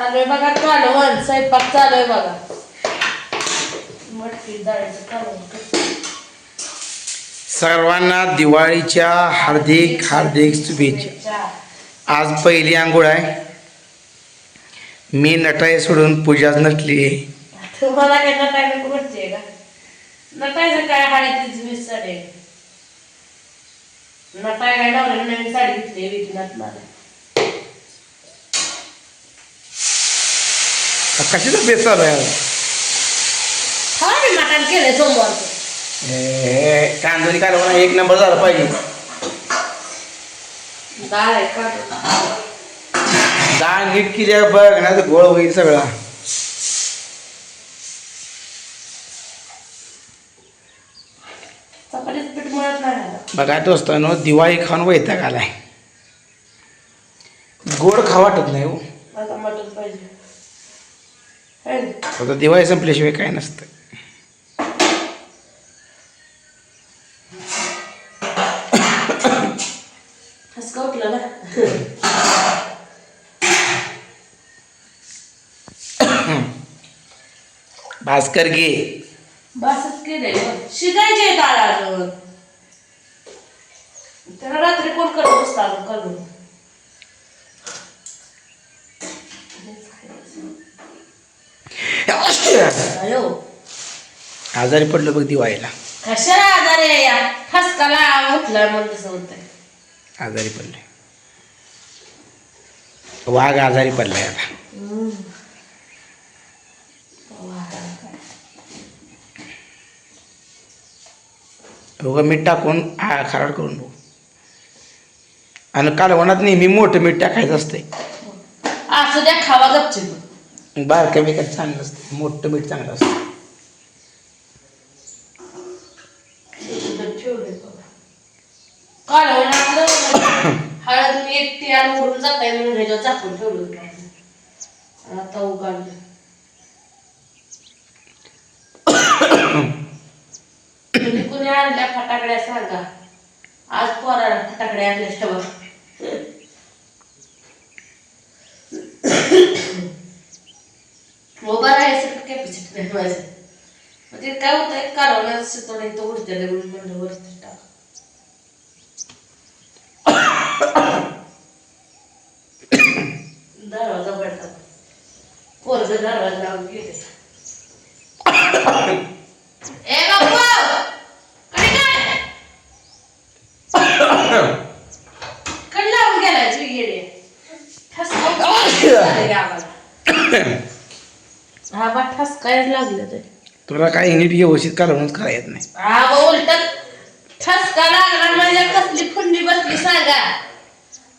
आहे बघा कालवण स्वयंपाक चालू आहे बघा. मटकी डाळीचं कालवण करते. सर्वांना दिवाळीच्या हार्दिक हार्दिक शुभेच्छा. आज पहिली आंघोळ आहे. मी नटाय सोडून पूजाच नटली तुम्हाला काय नटायला नको वाटते का? नटायचं काय? हाय तीच वीस साडी नटाय काय नवऱ्याने नवीन साडी घेतली विकी नटणार कशाचा बेस चालू आहे आज? हा मी मटण सोमवारचं कांदोरी कालवण एक नंबर झाला पाहिजे डाळ आहे काढून डाळ नीट केली आहे बघ ना तर गोळ होईल सगळा चपातीचं पीठ मिळत नाही मला. बघा दोस्तांनो दिवाळी खाऊन वैताग आलाय गोड खा वाटत नाही हो मटण पाहिजे ना? आता दिवाळी संपल्याशिवाय काय नसतं. भास्कर घे. शिकायचे त्याला रात्री कोण करत बसतं आजारी पडलो बघ दिवाळीला. कशाला आजारी आहे या ठसकाला उठला म्हणून तसं होतंय आजारी पडले वाघ आजारी पडलाय आता. उगा मीठ टाकून आ खराड करून बघू. आणि कालवणात नेहमी मोठं मीठ टाकायचं असतंय. असं द्या खावा गपची बारक्या बिकट चांगलं असतं. मोठं मीठ चांगलं असतं. कालवण आपलं हळद मी एकटी आणि उडून जात आहे म्हणून ह्याच्यावर झाकून ठेवलं होतं. आता उघडलं तुम्ही कुणी आणल्या फटाकड्या सांगा आज पोराला फटाकड्या आणल्या ठेवा उभा राहायचं कॅपॅसिटी नाही माझं मग ते काय होतंय कालवणाचं थोडं इथं उडते म्हणून म्हणलं वरती टाक दरवाजा पडतात पोरग दरवाजा लावून गेले ए बापू कडे काय कडे लावून गेलाय तू येडे ठसका झाले आम्हाला हा लागलं ते तुला काही नीट व्यवस्थित कालवणच करा येत नाही. हा उलट ठसका लागला म्हणजे कसली फुंडी बसली सांगा.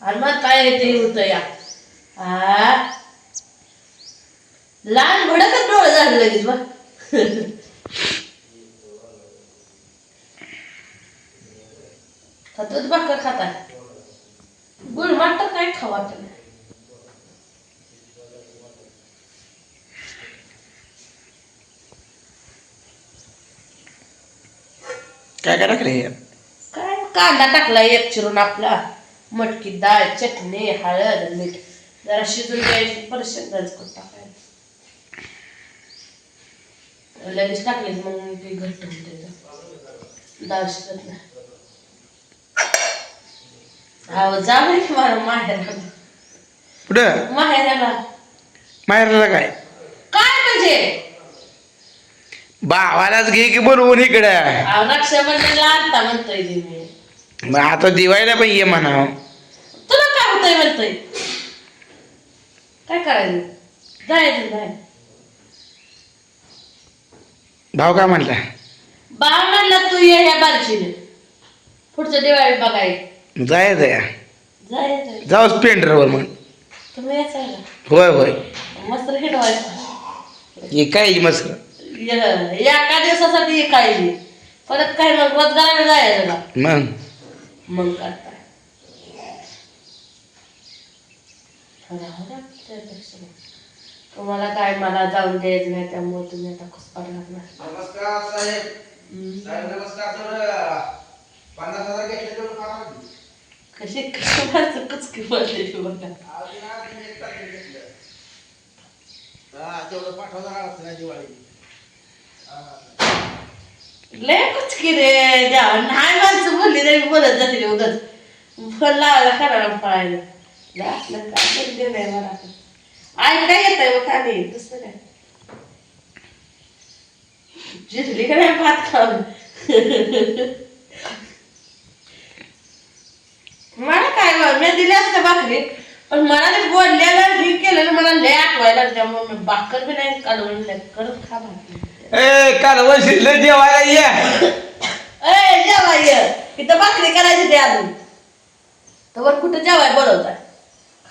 आणि मग काय ते होत या. लहान भडकच डोळ झालं लगेच बा खातोच बाकर खाता. गुळ वाटत काय खा वाटत नाही काय काय टाकलं काय? कांदा टाकला एक चिरून आपला. मटकी डाळ चटणी हळद मीठ. जरा शिजून द्यायची परत टाकायला. लगेच टाकले मग ते घट्ट होते डाळ शिजत नाही. अहो जा बरं की मला माहेराला. पुढं माहेराला. माहेरला काय? काय म्हणजे? भावालाच घे की बोलवून इकडं. अहो रक्षाबंधनला आणता म्हणतोय ते मी. मग आता दिवाळीला पण ये म्हणा. तुला काय होतंय म्हणतोय? काय करायचं? जायचं बाहेर भाव काय म्हणला? बाळ म्हणला तू ये ह्या बारशीने पुढच्या दिवाळी बघाय. जायचं या जायचं जाऊ स्प्लेंडरवर मग तुम्ही यायचं होय होय. मस्त हिडवायचं. हे काय मस्त. एका दिवसासाठी काय परत काय मग रोजगाराने जायचं का? मग? मग करता. तुम्हाला काय मला जाऊन द्यायचं नाही त्यामुळे तुम्ही आता कसं लागणार. नमस्कार साहेब. हम्म. साहेब नमस्कार तर पन्नास हजार घेतले तेवढं फार लागली. कशी माणसं कुचकी बघा. आज ना. तेवढं पाठवणार नाही दिवाळी लय कुचकी रे द्यावा नाही माणसं बोलली तरी बोलत जाते उगाच. फोन लावायला करायला पळायला. लय असलं काय तरी मला पण. ऐका येत आहे खाली? दुसरं काय? जिरली का नाही भात खाऊन? मला काय बा मी दिली असतं भाकरी पण मला ते बोललेलं हे केलेलं मला लय आठवायला त्यामुळे मी भाकर बी नाही काढून लय करत खा भाकरी. ए कालवण शिजलं जेवायला ये. ए जेवाय ये. इथं भाकरी करायची ते अजून. तर कुठं जेवाय बोलवताय?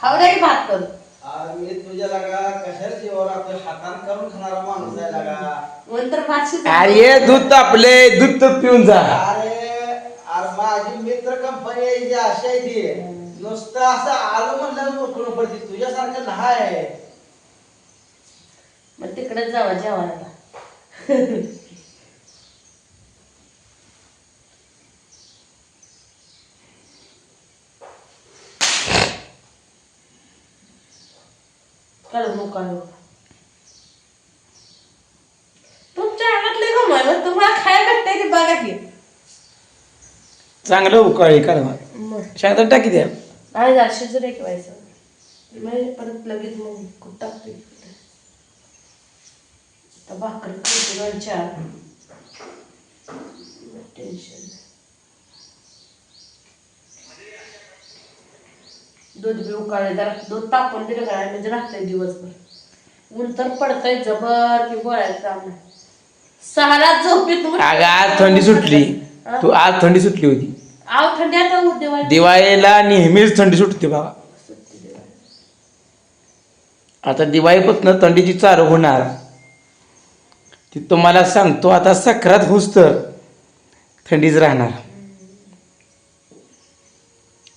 खाऊ की भात करून अरे मी तुझ्या लागा जीवावर आपल्या हातान करून खाणारा माणूस आहे लागा. नंतर भात शिजवून- अरे दूध तापले दूध तर पिऊन जा. अरे अरे माझी मित्र कंपनी आहे जी अशी आहे ती. नुसतं असं आलं म्हणलं मोठं पडते. तुझ्यासारखं नाही. मग तिकडे जावा जेवायला. काढू नको काढू. तुमच्या अंगातले गमाय मग तुम्हाला खायला भेटतंय ते बघा की. चांगलं उकाळी कालवण मग. शांत टाकी द्या. नाही जा शिजून एक व्हायचं मग परत लगेच मग कुठं टाकते? आता भाकर दोन चार. टेन्शन दूध बी उकाळले जरा दूध तापून दिलं का म्हणजे राहतंय दिवसभर. ऊन तर पडतंय जबर की काम नाही सहाला झोपेत उठ- अगं आज थंडी सुटली. तू आज थंडी सुटली होती. आव थंडी आता उद्या दिवाळीला नेहमीच थंडी सुटते बाबा. आता दिवाळीपासून थंडीची चालू होणार. ती तुम्हाला सांगतो आता सक्रात होस तर थंडीच राहणार.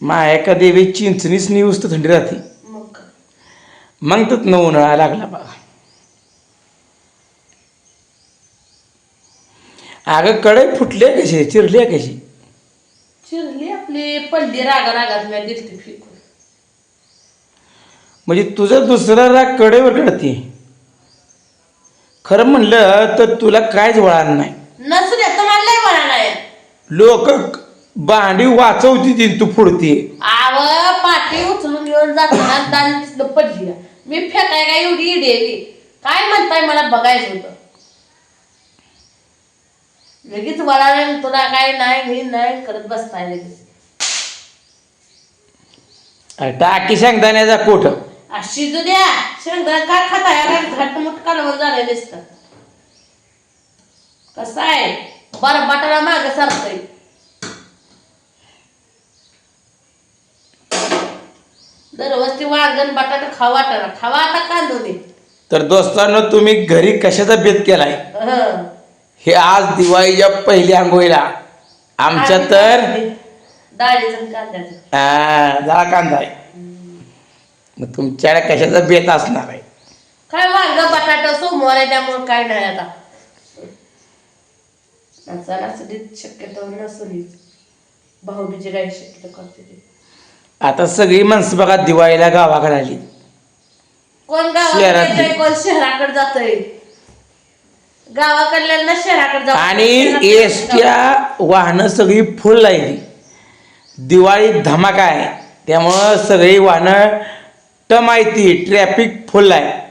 मायाका देवी चिंचणीच निवस तर थंडी राहते. मग तर न उन्हाळा लागला बघा. अगं कडे फुटले कशी? चिरले कशी? चिरली आपली पडली रागा रागात म्हणजे तुझं दुसरा राग कडेवर कळते खरं म्हणलं तर तुला कायच वळण नाही. नसू दे तुम्हाला लय नाही लोक भांडी वाचवती ती तू फोडते आव पाठी उचलून घेऊन जाताना दान दिसलं पडली. मी फेकाय काय एवढी इडेवी काय म्हणताय मला बघायचं होतं? लगेच वळाले तुला काय नाही मी नाही करत बसताय लगेच. टाकी शेंगदाण्याचा कोठ? आ, शिजू द्या. शेंगदाणा का खाताय आता घटमुट कालवून झालं दिसतं. कसं आहे? बरं बटाला माग सरतय दरवस्ती वांगण बटाटा खावा वाटाणा. खावा आता कांदोने. तर दोस्तांनो तुम्ही घरी कशाचा बेत केलाय? हं. हे आज दिवाळीच्या पहिल्या आंघोळीला. आमच्या तर डाळीचं आणि कांद्याचं. आ, जरा कांदा. आहे मग तुमच्याकडे कशाचा बेत असणार आहे? काय वांग बटाटा सोमवार आहे त्यामुळे काय नाही आता. शक्यतो शक्यतो करते ते. आता सगळी माणसं बघा दिवाळीला गावाकडे आली. कोण गावाकडे शहरातली. येतंय, कोण शहराकडे जातंय? गावाकडल्यांना शहराकडे जाऊ आणि एसट्या वाहनं सगळी फुल लागली. दिवाळी धमाका आहे. त्यामुळं सगळी वाहनं तर माहिती ट्रॅफिक फुल आहे.